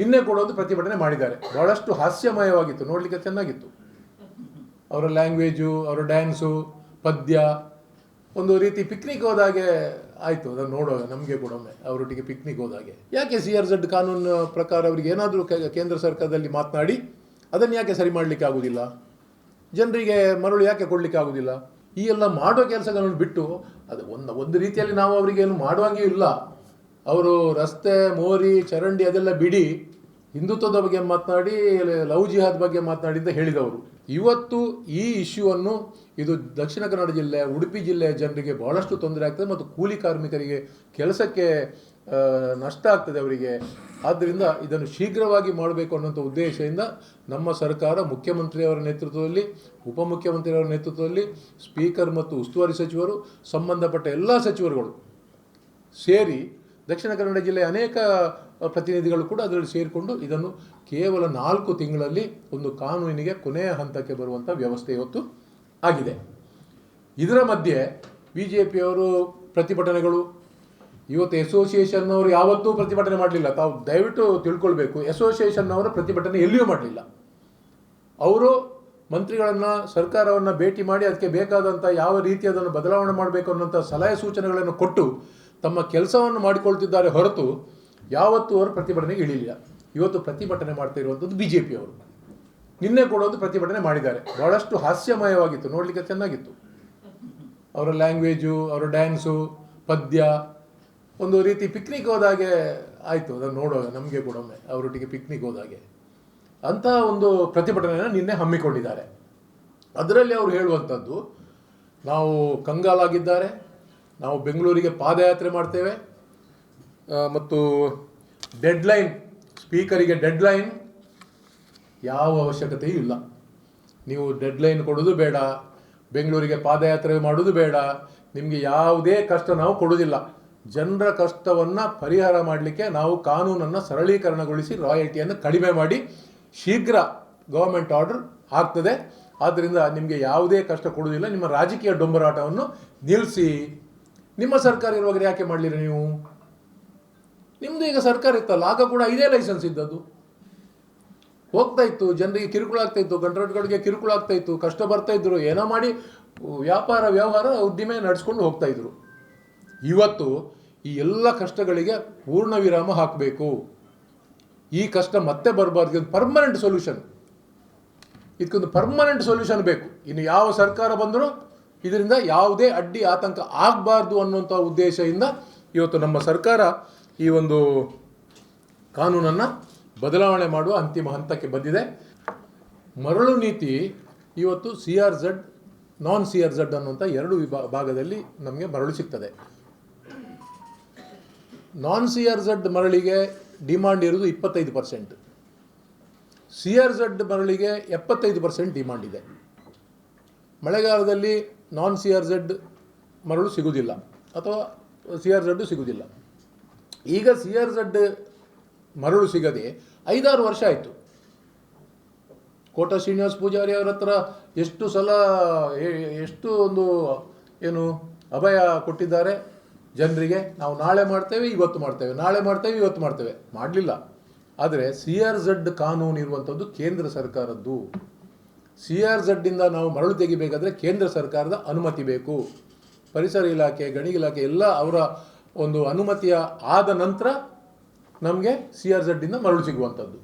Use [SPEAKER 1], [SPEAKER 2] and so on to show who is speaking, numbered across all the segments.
[SPEAKER 1] ನಿನ್ನೆ ಕೂಡ ಒಂದು ಪ್ರತಿಭಟನೆ ಮಾಡಿದ್ದಾರೆ. ಬಹಳಷ್ಟು ಹಾಸ್ಯಮಯವಾಗಿತ್ತು, ನೋಡಲಿಕ್ಕೆ ಚೆನ್ನಾಗಿತ್ತು. ಅವರ ಲ್ಯಾಂಗ್ವೇಜು ಅವರ ಡ್ಯಾನ್ಸು ಪದ್ಯ, ಒಂದು ರೀತಿ ಪಿಕ್ನಿಕ್ ಹೋದಾಗೆ ಆಯಿತು. ಅದನ್ನು ನೋಡೋ ನಮಗೆ ಕೂಡ ಒಮ್ಮೆ ಅವರೊಟ್ಟಿಗೆ ಪಿಕ್ನಿಕ್ ಹೋದಾಗೆ. ಯಾಕೆ ಸಿ ಆರ್ ಝಡ್ ಕಾನೂನು ಪ್ರಕಾರ ಅವರಿಗೆ ಏನಾದರೂ ಕೇಂದ್ರ ಸರ್ಕಾರದಲ್ಲಿ ಮಾತನಾಡಿ, ಅದನ್ನು ಯಾಕೆ ಸರಿ ಮಾಡಲಿಕ್ಕೆ ಆಗುವುದಿಲ್ಲ ಜನರಿಗೆ ಮರಳು ಯಾಕೆ ಕೊಡಲಿಕ್ಕೆ ಆಗುವುದಿಲ್ಲ ಈ ಎಲ್ಲ ಮಾಡೋ ಕೆಲಸಗಳನ್ನು ಬಿಟ್ಟು, ಅದು ಒಂದು ಒಂದು ರೀತಿಯಲ್ಲಿ ನಾವು ಅವರಿಗೇನು ಮಾಡುವಂಗೆ ಇಲ್ಲ. ಅವರು ರಸ್ತೆ, ಮೋರಿ, ಚರಂಡಿ ಅದೆಲ್ಲ ಬಿಡಿ ಹಿಂದುತ್ವದ ಬಗ್ಗೆ ಮಾತನಾಡಿ ಲವ್ ಜಿಹಾದ್ ಬಗ್ಗೆ ಅಂತ ಹೇಳಿದವರು. ಇವತ್ತು ಈ ಇಶ್ಯೂವನ್ನು ಇದು ದಕ್ಷಿಣ ಕನ್ನಡ ಜಿಲ್ಲೆ, ಉಡುಪಿ ಜಿಲ್ಲೆಯ ಜನರಿಗೆ ಬಹಳಷ್ಟು ತೊಂದರೆ ಆಗ್ತದೆ ಮತ್ತು ಕೂಲಿ ಕಾರ್ಮಿಕರಿಗೆ ಕೆಲಸಕ್ಕೆ ನಷ್ಟ ಆಗ್ತದೆ ಅವರಿಗೆ. ಆದ್ದರಿಂದ ಇದನ್ನು ಶೀಘ್ರವಾಗಿ ಮಾಡಬೇಕು ಅನ್ನೋಂಥ ಉದ್ದೇಶದಿಂದ ನಮ್ಮ ಸರ್ಕಾರ ಮುಖ್ಯಮಂತ್ರಿಯವರ ನೇತೃತ್ವದಲ್ಲಿ, ಉಪಮುಖ್ಯಮಂತ್ರಿಯವರ ನೇತೃತ್ವದಲ್ಲಿ, ಸ್ಪೀಕರ್ ಮತ್ತು ಉಸ್ತುವಾರಿ ಸಚಿವರು, ಸಂಬಂಧಪಟ್ಟ ಎಲ್ಲ ಸಚಿವರುಗಳು ಸೇರಿ ದಕ್ಷಿಣ ಕನ್ನಡ ಜಿಲ್ಲೆಯ ಅನೇಕ ಪ್ರತಿನಿಧಿಗಳು ಕೂಡ ಅದರಲ್ಲಿ ಸೇರಿಕೊಂಡು ಇದನ್ನು ಕೇವಲ ನಾಲ್ಕು ತಿಂಗಳಲ್ಲಿ ಒಂದು ಕಾನೂನಿಗೆ ಕೊನೆಯ ಹಂತಕ್ಕೆ ಬರುವಂಥ ವ್ಯವಸ್ಥೆ ಇವತ್ತು ಆಗಿದೆ. ಇದರ ಮಧ್ಯೆ ಬಿ ಜೆ ಪಿಯವರು ಪ್ರತಿಭಟನೆಗಳು, ಇವತ್ತು ಅಸೋಸಿಯೇಷನ್ ಅವರು ಯಾವತ್ತೂ ಪ್ರತಿಭಟನೆ ಮಾಡಲಿಲ್ಲ. ತಾವು ದಯವಿಟ್ಟು ತಿಳ್ಕೊಳ್ಬೇಕು ಅಸೋಸಿಯೇಷನ್ನವರು ಪ್ರತಿಭಟನೆ ಎಲ್ಲಿಯೂ ಮಾಡಲಿಲ್ಲ. ಅವರು ಮಂತ್ರಿಗಳನ್ನು, ಸರ್ಕಾರವನ್ನು ಭೇಟಿ ಮಾಡಿ ಅದಕ್ಕೆ ಬೇಕಾದಂಥ ಯಾವ ರೀತಿ ಅದನ್ನು ಬದಲಾವಣೆ ಮಾಡಬೇಕು ಅನ್ನೋಂಥ ಸಲಹೆ ಸೂಚನೆಗಳನ್ನು ಕೊಟ್ಟು ತಮ್ಮ ಕೆಲಸವನ್ನು ಮಾಡಿಕೊಳ್ತಿದ್ದಾರೆ ಹೊರತು ಯಾವತ್ತೂ ಅವರು ಪ್ರತಿಭಟನೆಗೆ ಇಳಿಲಿಲ್ಲ. ಇವತ್ತು ಪ್ರತಿಭಟನೆ ಮಾಡ್ತಾ ಇರುವಂಥದ್ದು ಬಿ ಜೆ ಪಿಯವರು ನಿನ್ನೆ ಕೂಡ ಒಂದು ಪ್ರತಿಭಟನೆ ಮಾಡಿದ್ದಾರೆ. ಬಹಳಷ್ಟು ಹಾಸ್ಯಮಯವಾಗಿತ್ತು. ನೋಡಲಿಕ್ಕೆ ಚೆನ್ನಾಗಿತ್ತು. ಅವರ ಲ್ಯಾಂಗ್ವೇಜು ಅವರ ಡ್ಯಾನ್ಸು ಪದ್ಯ, ಒಂದು ರೀತಿ ಪಿಕ್ನಿಕ್ ಹೋದಾಗೆ ಆಯಿತು. ಅದನ್ನು ನೋಡೋ ನಮಗೆ ಕೂಡ ಒಮ್ಮೆ ಅವರೊಟ್ಟಿಗೆ ಪಿಕ್ನಿಕ್ ಹೋದಾಗೆ ಅಂತಹ ಒಂದು ಪ್ರತಿಭಟನೆಯನ್ನು ನಿನ್ನೆ ಹಮ್ಮಿಕೊಂಡಿದ್ದಾರೆ. ಅದರಲ್ಲಿ ಅವರು ಹೇಳುವಂಥದ್ದು, ನಾವು ಕಂಗಾಲಾಗಿದ್ದಾರೆ. ನಾವು ಬೆಂಗಳೂರಿಗೆ ಪಾದಯಾತ್ರೆ ಮಾಡ್ತೇವೆ. ಮತ್ತು ಮತ್ತು ಡೆಡ್ಲೈನ್ ಸ್ಪೀಕರಿಗೆ ಡೆಡ್ಲೈನ್ ಯಾವ ಅವಶ್ಯಕತೆಯೂ ಇಲ್ಲ. ನೀವು ಡೆಡ್ಲೈನ್ ಕೊಡೋದು ಬೇಡ, ಬೆಂಗಳೂರಿಗೆ ಪಾದಯಾತ್ರೆ ಮಾಡೋದು ಬೇಡ, ನಿಮಗೆ ಯಾವುದೇ ಕಷ್ಟ ನಾವು ಕೊಡೋದಿಲ್ಲ. ಜನರ ಕಷ್ಟವನ್ನು ಪರಿಹಾರ ಮಾಡಲಿಕ್ಕೆ ನಾವು ಕಾನೂನನ್ನು ಸರಳೀಕರಣಗೊಳಿಸಿ ರಾಯಲ್ಟಿಯನ್ನು ಕಡಿಮೆ ಮಾಡಿ ಶೀಘ್ರ ಗೌರ್ಮೆಂಟ್ ಆರ್ಡರ್ ಆಗ್ತದೆ. ಆದ್ದರಿಂದ ನಿಮಗೆ ಯಾವುದೇ ಕಷ್ಟ ಕೊಡೋದಿಲ್ಲ, ನಿಮ್ಮ ರಾಜಕೀಯ ಡೊಂಬರಾಟವನ್ನು ನಿಲ್ಲಿಸಿ ನಿಮ್ಮ ಸರ್ಕಾರ ಇರುವಾಗ ಯಾಕೆ ಮಾಡಲಿಲ್ಲ ನೀವು? ನಿಮ್ಮದು ಈಗ ಸರ್ಕಾರ ಇತ್ತಲ್ಲ, ಆಗ ಕೂಡ ಇದೇ ಲೈಸೆನ್ಸ್ ಇದ್ದದ್ದು. ಹೋಗ್ತಾ ಇತ್ತು, ಜನರಿಗೆ ಕಿರುಕುಳ ಆಗ್ತಾ ಇತ್ತು ಕಂಟ್ರಾಕ್ಟ್ಗಳಿಗೆ ಕಿರುಕುಳ ಆಗ್ತಾ ಇತ್ತು, ಕಷ್ಟ ಬರ್ತಾ ಇದ್ರು, ಏನೋ ಮಾಡಿ ವ್ಯಾಪಾರ, ವ್ಯವಹಾರ, ಉದ್ದಿಮೆ ನಡೆಸ್ಕೊಂಡು ಹೋಗ್ತಾ ಇದ್ರು. ಇವತ್ತು ಈ ಎಲ್ಲ ಕಷ್ಟಗಳಿಗೆ ಪೂರ್ಣ ವಿರಾಮ ಹಾಕಬೇಕು. ಈ ಕಷ್ಟ ಮತ್ತೆ ಬರಬಾರ್ದು ಪರ್ಮನೆಂಟ್ ಸೊಲ್ಯೂಷನ್ ಇದಕ್ಕೊಂದು ಪರ್ಮನೆಂಟ್ ಸೊಲ್ಯೂಷನ್ ಬೇಕು. ಇನ್ನು ಯಾವ ಸರ್ಕಾರ ಬಂದರೂ ಇದರಿಂದ ಯಾವುದೇ ಅಡ್ಡಿ ಆತಂಕ ಆಗಬಾರ್ದು ಅನ್ನುವಂಥ ಉದ್ದೇಶದಿಂದ ಇವತ್ತು ನಮ್ಮ ಸರ್ಕಾರ ಈ ಒಂದು ಕಾನೂನನ್ನು ಬದಲಾವಣೆ ಮಾಡುವ ಅಂತಿಮ ಹಂತಕ್ಕೆ ಬಂದಿದೆ. ಮರಳು ನೀತಿ ಇವತ್ತು C R Z non C R Z ಅನ್ನುವಂಥ ಎರಡು ವಿಭಾ, ಭಾಗದಲ್ಲಿ ನಮಗೆ ಮರಳು ಸಿಗ್ತದೆ. ನಾನ್ ಸಿ ಆರ್ ಝಡ್ ಮರಳಿಗೆ ಡಿಮಾಂಡ್ ಇರೋದು ಇಪ್ಪತ್ತೈದು ಪರ್ಸೆಂಟ್ ಸಿ ಆರ್ ಝಡ್ ಮರಳಿಗೆ ಎಪ್ಪತ್ತೈದು ಪರ್ಸೆಂಟ್ ಡಿಮಾಂಡ್ ಇದೆ. ಮಳೆಗಾಲದಲ್ಲಿ ನಾನ್ ಸಿ ಆರ್ ಝಡ್ ಮರಳು ಸಿಗುವುದಿಲ್ಲ ಅಥವಾ ಸಿ ಆರ್ ಝಡ್ಡು ಸಿಗುವುದಿಲ್ಲ ಈಗ ಸಿ ಆರ್ ಝಡ್ ಮರಳು ಸಿಗದೆ ಐದಾರು ವರ್ಷ ಆಯಿತು. ಕೋಟ ಶ್ರೀನಿವಾಸ ಪೂಜಾರಿ ಅವರ ಹತ್ರ ಎಷ್ಟು ಸಲ ಎಷ್ಟು ಒಂದು ಏನು ಅಭಯ ಕೊಟ್ಟಿದ್ದಾರೆ ಜನರಿಗೆ, ನಾವು ನಾಳೆ ಮಾಡ್ತೇವೆ, ಇವತ್ತು ಮಾಡ್ತೇವೆ, ನಾಳೆ ಮಾಡ್ತೇವೆ, ಇವತ್ತು ಮಾಡ್ತೇವೆ. ಮಾಡಲಿಲ್ಲ. ಆದರೆ ಸಿ ಆರ್ ಝಡ್ ಕಾನೂನು ಇರುವಂಥದ್ದು ಕೇಂದ್ರ ಸರ್ಕಾರದ್ದು. ಸಿ ಆರ್ ಝಡ್ಡಿಂದ ನಾವು ಮರಳು ತೆಗಿಬೇಕಾದ್ರೆ ಕೇಂದ್ರ ಸರ್ಕಾರದ ಅನುಮತಿ ಬೇಕು. ಪರಿಸರ ಇಲಾಖೆ ಗಣಿ ಇಲಾಖೆ ಎಲ್ಲ ಅವರ ಒಂದು ಅನುಮತಿಯ ಆದ ನಂತರ ನಮಗೆ ಸಿ ಆರ್ ಝಡ್ಡಿಂದ ಮರಳು ಸಿಗುವಂಥದ್ದು.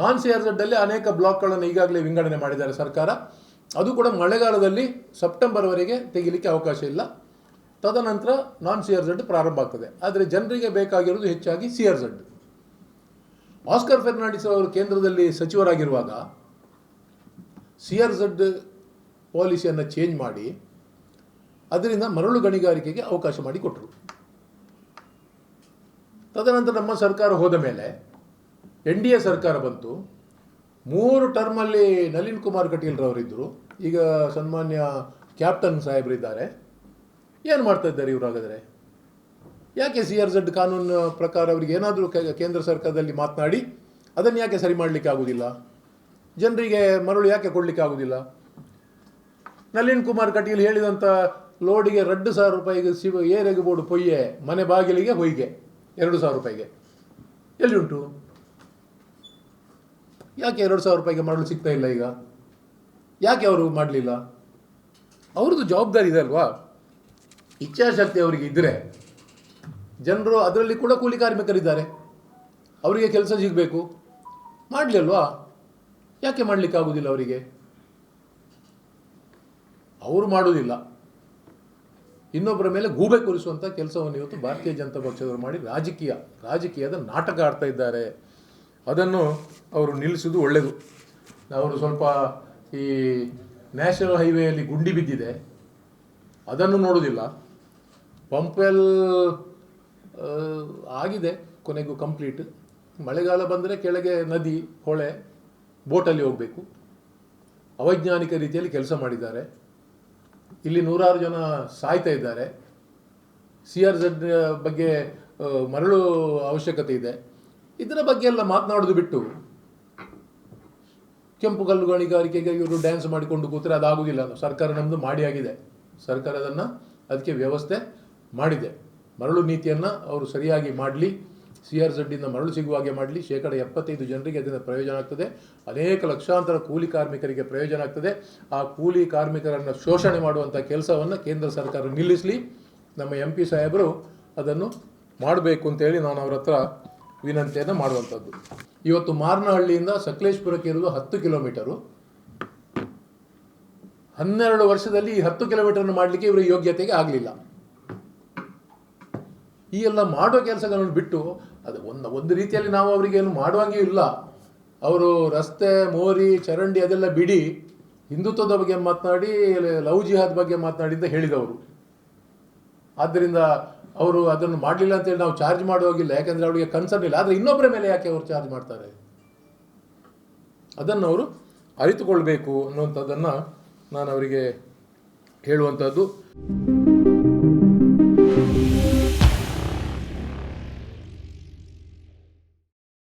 [SPEAKER 1] ನಾನ್ ಸಿ ಆರ್ ಝಡ್ಡಲ್ಲಿ ಅನೇಕ ಬ್ಲಾಕ್ಗಳನ್ನು ಈಗಾಗಲೇ ವಿಂಗಡಣೆ ಮಾಡಿದ್ದಾರೆ ಸರ್ಕಾರ. ಅದು ಕೂಡ ಮಳೆಗಾಲದಲ್ಲಿ ಸೆಪ್ಟೆಂಬರ್ವರೆಗೆ ತೆಗಿಲಿಕ್ಕೆ ಅವಕಾಶ ಇಲ್ಲ. ತದನಂತರ ನಾನ್ ಸಿ ಆರ್ ಝಡ್ ಪ್ರಾರಂಭ ಆಗ್ತದೆ. ಆದರೆ ಜನರಿಗೆ ಬೇಕಾಗಿರೋದು ಹೆಚ್ಚಾಗಿ C R Z. Oscar Fernandes ಅವರು ಕೇಂದ್ರದಲ್ಲಿ ಸಚಿವರಾಗಿರುವಾಗ ಸಿ ಆರ್ ಝಡ್ ಪಾಲಿಸಿಯನ್ನು ಚೇಂಜ್ ಮಾಡಿ, ಅದರಿಂದ ಮರಳು ಗಣಿಗಾರಿಕೆಗೆ ಅವಕಾಶ ಮಾಡಿಕೊಟ್ಟರು ತದನಂತರ ನಮ್ಮ ಸರ್ಕಾರ ಹೋದ ಮೇಲೆ ಎನ್ ಡಿ ಎ ಸರ್ಕಾರ ಬಂತು. ಮೂರು ಟರ್ಮಲ್ಲಿ ನಳಿನ್ ಕುಮಾರ್ ಕಟೀಲ್ರವರಿದ್ದರು ಈಗ ಸನ್ಮಾನ್ಯ ಕ್ಯಾಪ್ಟನ್ ಸಾಹೇಬರಿದ್ದಾರೆ. ಏನು ಮಾಡ್ತಾ ಇದ್ದಾರೆ ಇವರು ಹಾಗಾದರೆ ಯಾಕೆ ಸಿ ಆರ್ ಝಡ್ ಕಾನೂನು ಪ್ರಕಾರ ಅವರಿಗೆ ಏನಾದರೂ ಕೇಂದ್ರ ಸರ್ಕಾರದಲ್ಲಿ ಮಾತನಾಡಿ, ಅದನ್ನು ಯಾಕೆ ಸರಿ ಮಾಡಲಿಕ್ಕೆ ಆಗುವುದಿಲ್ಲ ಜನರಿಗೆ ಮರಳು ಯಾಕೆ ಕೊಡಲಿಕ್ಕೆ ಆಗುವುದಿಲ್ಲ ನಳಿನ್ ಕುಮಾರ್ ಕಟೀಲ್ ಹೇಳಿದಂಥ ಲೋಡಿಗೆ ಎರಡು ಸಾವಿರ ರೂಪಾಯಿಗೆ ಸಿವ ಏರೆಗೆ ಬೋರ್ಡು ಪೊಯ್ಯೆ, ಮನೆ ಬಾಗಿಲಿಗೆ ಹೊಯ್ಗೆ, ಎರಡು ಸಾವಿರ ರೂಪಾಯಿಗೆ. ಎಲ್ಲಿ ಉಂಟು ಯಾಕೆ ಎರಡು ಸಾವಿರ ರೂಪಾಯಿಗೆ ಮರಳು ಸಿಗ್ತಾ ಇಲ್ಲ ಈಗ? ಯಾಕೆ ಅವರು ಮಾಡಲಿಲ್ಲ? ಅವ್ರದ್ದು ಜವಾಬ್ದಾರಿ ಇದೆ ಅಲ್ವಾ? ಇಚ್ಛಾಶಕ್ತಿ ಅವರಿಗೆ ಇದ್ದರೆ ಜನರು ಅದರಲ್ಲಿ ಕೂಡ ಕೂಲಿ ಕಾರ್ಮಿಕರಿದ್ದಾರೆ. ಅವರಿಗೆ ಕೆಲಸ ಸಿಗಬೇಕು. ಮಾಡಲಿ ಅಲ್ವಾ? ಯಾಕೆ ಮಾಡಲಿಕ್ಕೆ ಆಗುವುದಿಲ್ಲ ಅವರಿಗೆ? ಅವರು ಮಾಡುವುದಿಲ್ಲ ಇನ್ನೊಬ್ಬರ ಮೇಲೆ ಗೂಬೆ ಕೂರಿಸುವಂಥ ಕೆಲಸವನ್ನು ಇವತ್ತು ಭಾರತೀಯ ಜನತಾ ಪಕ್ಷದವರು ಮಾಡಿ ರಾಜಕೀಯ, ರಾಜಕೀಯದ ನಾಟಕ ಆಡ್ತಾ ಇದ್ದಾರೆ. ಅದನ್ನು ಅವರು ನಿಲ್ಲಿಸೋದು ಒಳ್ಳೆಯದು. ಅವರು ಸ್ವಲ್ಪ ಈ ನ್ಯಾಷನಲ್ ಹೈವೇಯಲ್ಲಿ ಗುಂಡಿ ಬಿದ್ದಿದೆ. ಅದನ್ನು ನೋಡೋದಿಲ್ಲ ಪಂಪೆಲ್ ಆಗಿದೆ. ಕೊನೆಗೂ ಕಂಪ್ಲೀಟ್. ಮಳೆಗಾಲ ಬಂದರೆ ಕೆಳಗೆ ನದಿ, ಹೊಳೆ ಬೋಟಲ್ಲಿ ಹೋಗಬೇಕು. ಅವೈಜ್ಞಾನಿಕ ರೀತಿಯಲ್ಲಿ ಕೆಲಸ ಮಾಡಿದ್ದಾರೆ. ಇಲ್ಲಿ ನೂರಾರು ಜನ ಸಾಯ್ತಾ ಇದ್ದಾರೆ. ಸಿ ಆರ್ ಝಡ್ ಬಗ್ಗೆ ಮರಳು ಅವಶ್ಯಕತೆ ಇದೆ. ಇದರ ಬಗ್ಗೆ ಎಲ್ಲ ಮಾತನಾಡೋದು ಬಿಟ್ಟು, ಕೆಂಪು ಕಲ್ಲು ಗಣಿಗಾರಿಕೆಗೆ ಇವರು ಡ್ಯಾನ್ಸ್ ಮಾಡಿಕೊಂಡು ಕೂತರೆ ಅದಾಗುವುದಿಲ್ಲ ಸರ್ಕಾರ ನಮ್ಮದು ಮಾಡಿ ಆಗಿದೆ. ಸರ್ಕಾರ ಅದನ್ನು, ಅದಕ್ಕೆ ವ್ಯವಸ್ಥೆ ಮಾಡಿದೆ. ಮರಳು ನೀತಿಯನ್ನು ಅವರು ಸರಿಯಾಗಿ ಮಾಡಲಿ. ಸಿ ಆರ್ ಝಡ್ಡಿಂದ ಮರಳು ಸಿಗುವ ಹಾಗೆ ಮಾಡಲಿ. ಶೇಕಡ ಎಪ್ಪತ್ತೈದು ಜನರಿಗೆ ಅದರಿಂದ ಪ್ರಯೋಜನ ಆಗ್ತದೆ. ಅನೇಕ ಲಕ್ಷಾಂತರ ಕೂಲಿ ಕಾರ್ಮಿಕರಿಗೆ ಪ್ರಯೋಜನ ಆಗ್ತದೆ. ಆ ಕೂಲಿ ಕಾರ್ಮಿಕರನ್ನು ಶೋಷಣೆ ಮಾಡುವಂಥ ಕೆಲಸವನ್ನು ಕೇಂದ್ರ ಸರ್ಕಾರ ನಿಲ್ಲಿಸಲಿ. ನಮ್ಮ ಎಂ ಪಿ ಸಾಹೇಬರು ಅದನ್ನು ಮಾಡಬೇಕು ಅಂತೇಳಿ ನಾನು ಅವರ ಹತ್ರ ವಿನಂತಿಯನ್ನು ಮಾಡುವಂಥದ್ದು. ಇವತ್ತು ಮಾರನಹಳ್ಳಿಯಿಂದ ಸಕಲೇಶ್ಪುರಕ್ಕೆ ಇರುವುದು ಹತ್ತು ಕಿಲೋಮೀಟರು. ಹನ್ನೆರಡು ವರ್ಷದಲ್ಲಿ ಈ ಹತ್ತು ಕಿಲೋಮೀಟರ್ನ ಮಾಡಲಿಕ್ಕೆ ಇವರ ಯೋಗ್ಯತೆಗೆ ಆಗಲಿಲ್ಲ. ಈ ಎಲ್ಲ ಮಾಡೋ ಕೆಲಸಗಳನ್ನು ಬಿಟ್ಟು ಅದು ಒಂದು ಒಂದು ರೀತಿಯಲ್ಲಿ ನಾವು ಅವರಿಗೆ ಏನು ಮಾಡುವಂಗೆ ಇಲ್ಲ. ಅವರು ರಸ್ತೆ, ಮೋರಿ, ಚರಂಡಿ ಅದೆಲ್ಲ ಬಿಡಿ, ಹಿಂದುತ್ವದ ಬಗ್ಗೆ ಮಾತನಾಡಿ ಲವ್ ಜಿಹಾದ್ ಬಗ್ಗೆ ಅಂತ ಹೇಳಿದವರು. ಆದ್ದರಿಂದ ಅವರು ಅದನ್ನು ಮಾಡಲಿಲ್ಲ ಅಂತೇಳಿ ನಾವು ಚಾರ್ಜ್ ಮಾಡುವಾಗಿಲ್ಲ ಯಾಕಂದರೆ ಅವರಿಗೆ ಕನ್ಸರ್ನ್ ಇಲ್ಲ. ಆದರೆ ಇನ್ನೊಬ್ಬರ ಮೇಲೆ ಯಾಕೆ ಅವರು ಚಾರ್ಜ್ ಮಾಡ್ತಾರೆ? ಅದನ್ನು ಅವರು ಅರಿತುಕೊಳ್ಬೇಕು ಅನ್ನುವಂಥದ್ದನ್ನು ನಾನು ಅವರಿಗೆ ಹೇಳುವಂಥದ್ದು.